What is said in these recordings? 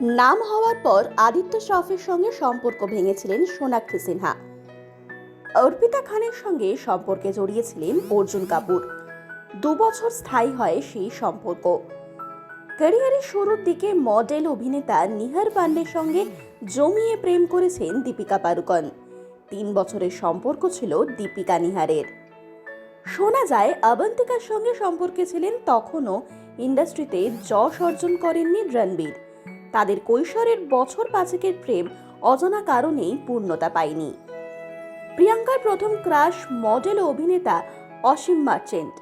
নাম হওয়ার পর আদিত্য শ্রফের সঙ্গে সম্পর্ক ভেঙেছিলেন সোনাক্ষী সিনহা। অর্পিতা খানের সঙ্গে সম্পর্কে জড়িয়েছিলেন অর্জুন কাপুর। দু বছর স্থায়ী হয় সেই সম্পর্ক। ক্যারিয়ারের শুরুর দিকে মডেল অভিনেতা নিহার পান্ডের সঙ্গে জমিয়ে প্রেম করেছেন দীপিকা পাড়ুকন। তিন বছরের সম্পর্ক ছিল দীপিকা নিহারের। শোনা যায় অবন্তিকার সঙ্গে সম্পর্কে ছিলেন তখনও ইন্ডাস্ট্রিতে যশ অর্জন করেননি রণবীর। তাদের কৈশোরের বছর পাঁচেকের প্রেম অজানা কারণেই পূর্ণতা পায়নি। প্রিয়াঙ্কার প্রথম ক্রাশ মডেল অভিনেতা অসীম মার্চেন্ট।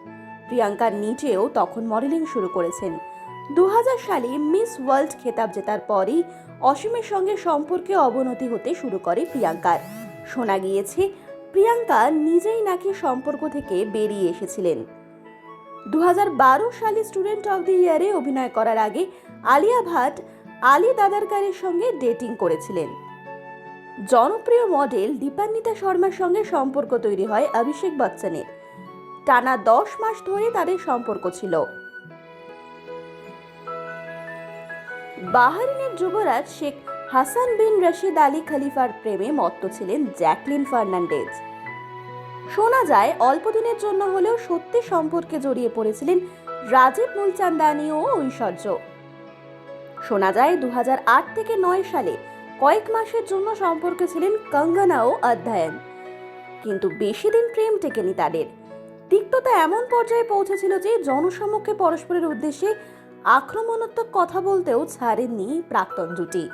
প্রিয়াঙ্কার নিজেও তখন মডেলিং শুরু করেছেন। দু সালে মিস ওয়ার্ল্ড খেতাব জেতার পরই অসীমের সঙ্গে সম্পর্কে অবনতি হতে শুরু করে প্রিয়াঙ্কার। শোনা গিয়েছে, প্রিয়াঙ্কা নিজেই নাকি সম্পর্ক থেকে বেরিয়ে এসেছিলেন। দু হাজার বারো সালে স্টুডেন্ট অফ দ্য ইয়ারে অভিনয় করার আগে আলিয়া ভাট আলী দাদারকারের সঙ্গে ডেটিং করেছিলেন। জনপ্রিয় মডেল দীপান্বিতা শর্মার সঙ্গে সম্পর্ক তৈরি হয় অভিষেক বচ্চনের। টানা দশ মাস ধরে তাদের সম্পর্ক ছিল। বাহারিনের যুবরাজ শেখ হাসান বিন রশিদ আলী খালিফার প্রেমে মত্ত ছিলেন জ্যাকলিন ফার্নান্ডেজ। শোনা যায়, অল্প দিনের জন্য হলেও সত্যি সম্পর্কে জড়িয়ে পড়েছিলেন রাজীব মুলচান্দানি ও ঐশ্বর্য। শোনা যায় দু হাজার আট থেকে নয় সালে কয়েক মাসের জন্য সম্পর্কে ছিলেন কঙ্গনা ও অধ্যায়ন। কিন্তু বেশি দিন প্রেম টেকেনি তাদের। তিক্ততা এমন পর্যায়ে পৌঁছেছিল যে জনসমক্ষে পরস্পরের উদ্দেশ্যে আক্রমণাত্মক কথা বলতেও ছাড়েননি প্রাক্তন জুটি।